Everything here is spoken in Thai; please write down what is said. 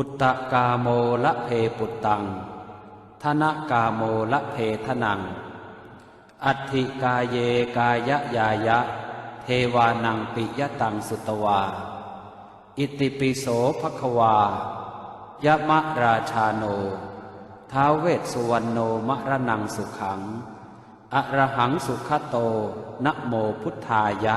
ปุตตะกาโมละเพปุตตังธนกาโมละเพทนัง อัตถิกายเยกายะยายะ เทวานังปิยตังสุตวา อิติปิโสภควายะมะราชาโน ท้าวเวสสุวรรณโนมรนังสุขัง อระหังสุขโตนะโมพุทธายะ